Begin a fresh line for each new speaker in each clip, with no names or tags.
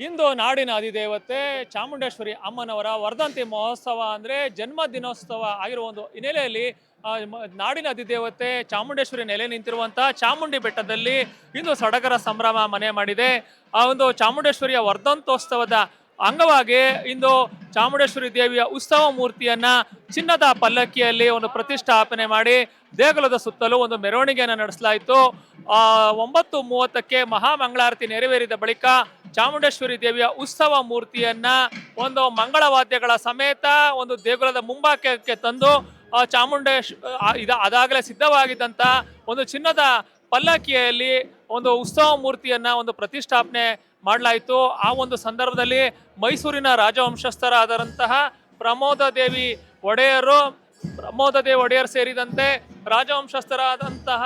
ಇಂದು ನಾಡಿನ ಅಧಿದೇವತೆ ಚಾಮುಂಡೇಶ್ವರಿ ಅಮ್ಮನವರ ವರ್ಧಂತಿ ಮಹೋತ್ಸವ ಅಂದರೆ ಜನ್ಮ ದಿನೋತ್ಸವ ಆಗಿರುವ ಒಂದು ಹಿನ್ನೆಲೆಯಲ್ಲಿ ನಾಡಿನ ಅಧಿದೇವತೆ ಚಾಮುಂಡೇಶ್ವರಿ ನೆಲೆ ನಿಂತಿರುವಂಥ ಚಾಮುಂಡಿ ಬೆಟ್ಟದಲ್ಲಿ ಇಂದು ಸಡಗರ ಸಂಭ್ರಮ ಮನೆ ಮಾಡಿದೆ. ಆ ಒಂದು ಚಾಮುಂಡೇಶ್ವರಿಯ ವರ್ಧಂತೋತ್ಸವದ ಅಂಗವಾಗಿ ಇಂದು ಚಾಮುಂಡೇಶ್ವರಿ ದೇವಿಯ ಉತ್ಸವ ಮೂರ್ತಿಯನ್ನ ಚಿನ್ನದ ಪಲ್ಲಕ್ಕಿಯಲ್ಲಿ ಒಂದು ಪ್ರತಿಷ್ಠಾಪನೆ ಮಾಡಿ ದೇಗುಲದ ಸುತ್ತಲೂ ಒಂದು ಮೆರವಣಿಗೆಯನ್ನು ನಡೆಸಲಾಯಿತು. ಆ, ಒಂಬತ್ತು ಮೂವತ್ತಕ್ಕೆ ಮಹಾಮಂಗಳಾರತಿ ನೆರವೇರಿದ ಬಳಿಕ ಚಾಮುಂಡೇಶ್ವರಿ ದೇವಿಯ ಉತ್ಸವ ಮೂರ್ತಿಯನ್ನ ಒಂದು ಮಂಗಳವಾದ್ಯಗಳ ಸಮೇತ ಒಂದು ದೇಗುಲದ ಮುಂಭಾಗಕ್ಕೆ ತಂದು ಚಾಮುಂಡೇಶ್ ಇದ ಅದಾಗಲೇ ಸಿದ್ಧವಾಗಿದ್ದಂಥ ಒಂದು ಚಿನ್ನದ ಪಲ್ಲಕ್ಕಿಯಲ್ಲಿ ಒಂದು ಉತ್ಸವ ಮೂರ್ತಿಯನ್ನ ಒಂದು ಪ್ರತಿಷ್ಠಾಪನೆ ಮಾಡಲಾಯಿತು. ಆ ಒಂದು ಸಂದರ್ಭದಲ್ಲಿ ಮೈಸೂರಿನ ರಾಜವಂಶಸ್ಥರಾದಂತಹ ಪ್ರಮೋದ ದೇವಿ ಒಡೆಯರು ಪ್ರಮೋದ ದೇವಿ ಒಡೆಯರ್ ಸೇರಿದಂತೆ ರಾಜವಂಶಸ್ಥರಾದಂತಹ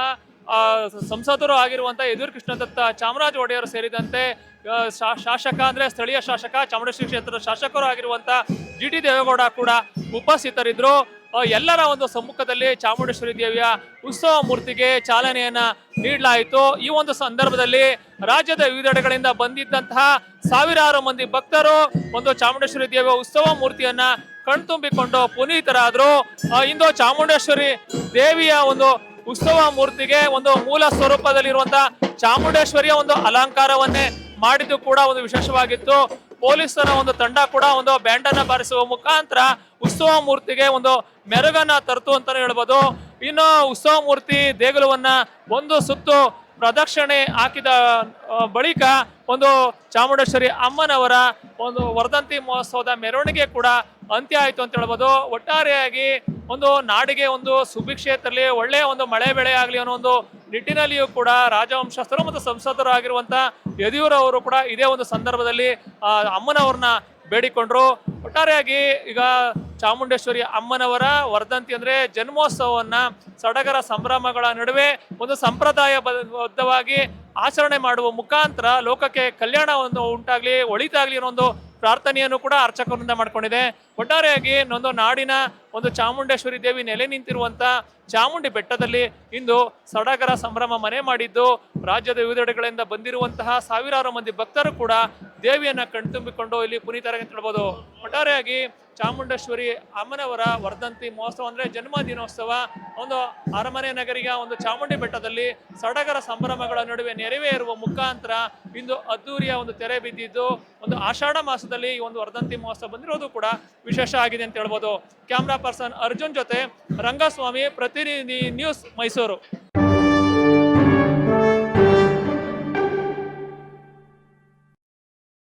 ಸಂಸದರು ಆಗಿರುವಂತಹ ಯದುರ್ ಕೃಷ್ಣದತ್ತ ಚಾಮರಾಜ ಒಡೆಯರ್ ಸೇರಿದಂತೆ ಶಾಸಕ ಅಂದ್ರೆ ಸ್ಥಳೀಯ ಶಾಸಕ ಚಾಮುಂಡೇಶ್ವರಿ ಕ್ಷೇತ್ರದ ಶಾಸಕರು ಆಗಿರುವಂಥ ಜಿ ಟಿ ದೇವೇಗೌಡ ಕೂಡ ಉಪಸ್ಥಿತರಿದ್ರು ಆ, ಎಲ್ಲರ ಒಂದು ಸಮ್ಮುಖದಲ್ಲಿ ಚಾಮುಂಡೇಶ್ವರಿ ದೇವಿಯ ಉತ್ಸವ ಮೂರ್ತಿಗೆ ಚಾಲನೆಯನ್ನ ನೀಡಲಾಯಿತು. ಈ ಒಂದು ಸಂದರ್ಭದಲ್ಲಿ ರಾಜ್ಯದ ವಿವಿಧೆಡೆಗಳಿಂದ ಬಂದಿದ್ದಂತಹ ಸಾವಿರಾರು ಮಂದಿ ಭಕ್ತರು ಒಂದು ಚಾಮುಂಡೇಶ್ವರಿ ದೇವಿಯ ಉತ್ಸವ ಮೂರ್ತಿಯನ್ನ ಕಣ್ತುಂಬಿಕೊಂಡು ಪುನೀತರಾದ್ರು. ಇಂದು ಚಾಮುಂಡೇಶ್ವರಿ ದೇವಿಯ ಒಂದು ಉತ್ಸವ ಮೂರ್ತಿಗೆ ಒಂದು ಮೂಲ ಸ್ವರೂಪದಲ್ಲಿರುವಂತಹ ಚಾಮುಂಡೇಶ್ವರಿಯ ಒಂದು ಅಲಂಕಾರವನ್ನೇ ಮಾಡಿದ್ದು ಕೂಡ ಒಂದು ವಿಶೇಷವಾಗಿತ್ತು. ಪೊಲೀಸರ ಒಂದು ತಂಡ ಕೂಡ ಒಂದು ಬ್ಯಾಂಡನ್ನ ಬಾರಿಸುವ ಮುಖಾಂತರ ಉತ್ಸವ ಮೂರ್ತಿಗೆ ಒಂದು ಮೆರುಗನ್ನ ತರ್ತು ಅಂತಾನೆ ಹೇಳ್ಬೋದು. ಇನ್ನು ಉತ್ಸವ ಮೂರ್ತಿ ದೇಗುಲವನ್ನ ಒಂದು ಸುತ್ತು ಪ್ರದಕ್ಷಿಣೆ ಹಾಕಿದ ಬಳಿಕ ಒಂದು ಚಾಮುಂಡೇಶ್ವರಿ ಅಮ್ಮನವರ ಒಂದು ವರ್ಧಂತಿ ಮಹೋತ್ಸವದ ಮೆರವಣಿಗೆ ಕೂಡ ಅಂತ್ಯ ಆಯಿತು ಅಂತ ಹೇಳ್ಬೋದು. ಒಟ್ಟಾರೆಯಾಗಿ ಒಂದು ನಾಡಿಗೆ ಒಂದು ಸುಭಿಕ್ಷೆ ಒಳ್ಳೆಯ ಒಂದು ಮಳೆ ಬೆಳೆ ಆಗಲಿ ಅನ್ನೋ ಒಂದು ನಿಟ್ಟಿನಲ್ಲಿಯೂ ಕೂಡ ರಾಜವಂಶಸ್ಥರು ಮತ್ತು ಸಂಸದರು ಆಗಿರುವಂಥ ಯದಿಯೂರವರು ಕೂಡ ಇದೇ ಒಂದು ಸಂದರ್ಭದಲ್ಲಿ ಅಮ್ಮನವರನ್ನ ಬೇಡಿಕೊಂಡ್ರು. ಒಟ್ಟಾರೆಯಾಗಿ ಈಗ ಚಾಮುಂಡೇಶ್ವರಿ ಅಮ್ಮನವರ ವರ್ಧಂತಿ ಅಂದ್ರೆ ಜನ್ಮೋತ್ಸವವನ್ನ ಸಡಗರ ಸಂಭ್ರಮಗಳ ನಡುವೆ ಒಂದು ಸಂಪ್ರದಾಯ ಬದ್ಧವಾಗಿ ಆಚರಣೆ ಮಾಡುವ ಮುಖಾಂತರ ಲೋಕಕ್ಕೆ ಕಲ್ಯಾಣವನ್ನು ಉಂಟಾಗಲಿ, ಒಳಿತಾಗ್ಲಿ ಅನ್ನೋ ಒಂದು ಪ್ರಾರ್ಥನೆಯನ್ನು ಕೂಡ ಅರ್ಚಕರಿಂದ ಮಾಡ್ಕೊಂಡಿದೆ. ಒಟ್ಟಾರೆಯಾಗಿ ಒಂದು ನಾಡಿನ ಒಂದು ಚಾಮುಂಡೇಶ್ವರಿ ದೇವಿ ನೆಲೆ ನಿಂತಿರುವಂತ ಚಾಮುಂಡಿ ಬೆಟ್ಟದಲ್ಲಿ ಇಂದು ಸಡಗರ ಸಂಭ್ರಮ ಮನೆ ಮಾಡಿದ್ದು. ರಾಜ್ಯದ ವಿವಿಧೆಡೆಗಳಿಂದ ಬಂದಿರುವಂತಹ ಸಾವಿರಾರು ಮಂದಿ ಭಕ್ತರು ಕೂಡ ದೇವಿಯನ್ನ ಕಣ್ತುಂಬಿಕೊಂಡು ಇಲ್ಲಿ ಪುನೀತರ ಅಂತ ಹೇಳ್ಬೋದು ಒಟ್ಟಾರೆಯಾಗಿ ಚಾಮುಂಡೇಶ್ವರಿ ಅಮ್ಮನವರ ವರ್ಧಂತಿ ಮಹೋತ್ಸವ ಅಂದ್ರೆ ಜನ್ಮ ದಿನೋತ್ಸವ ಒಂದು ಅರಮನೆ ನಗರಿಗ ಒಂದು ಚಾಮುಂಡಿ ಬೆಟ್ಟದಲ್ಲಿ ಸಡಗರ ಸಂಭ್ರಮಗಳ ನಡುವೆ ನೆರವೇರುವ ಮುಖಾಂತರ ಇಂದು ಅದ್ದೂರಿಯ ಒಂದು ತೆರೆ ಬಿದ್ದಿದ್ದು. ಒಂದು ಆಷಾಢ ಮಾಸದಲ್ಲಿ ಈ ಒಂದು ವರ್ಧಂತಿ ಮಹೋತ್ಸವ ಬಂದಿರೋದು ಕೂಡ ವಿಶೇಷ ಆಗಿದೆ ಅಂತ ಹೇಳ್ಬೋದು. ಕ್ಯಾಮ್ರಾ ಪರ್ಸನ್ ಅರ್ಜುನ್ ಜೊತೆ ರಂಗಸ್ವಾಮಿ ಪ್ರತಿನಿಧಿ ನ್ಯೂಸ್ ಮೈಸೂರು.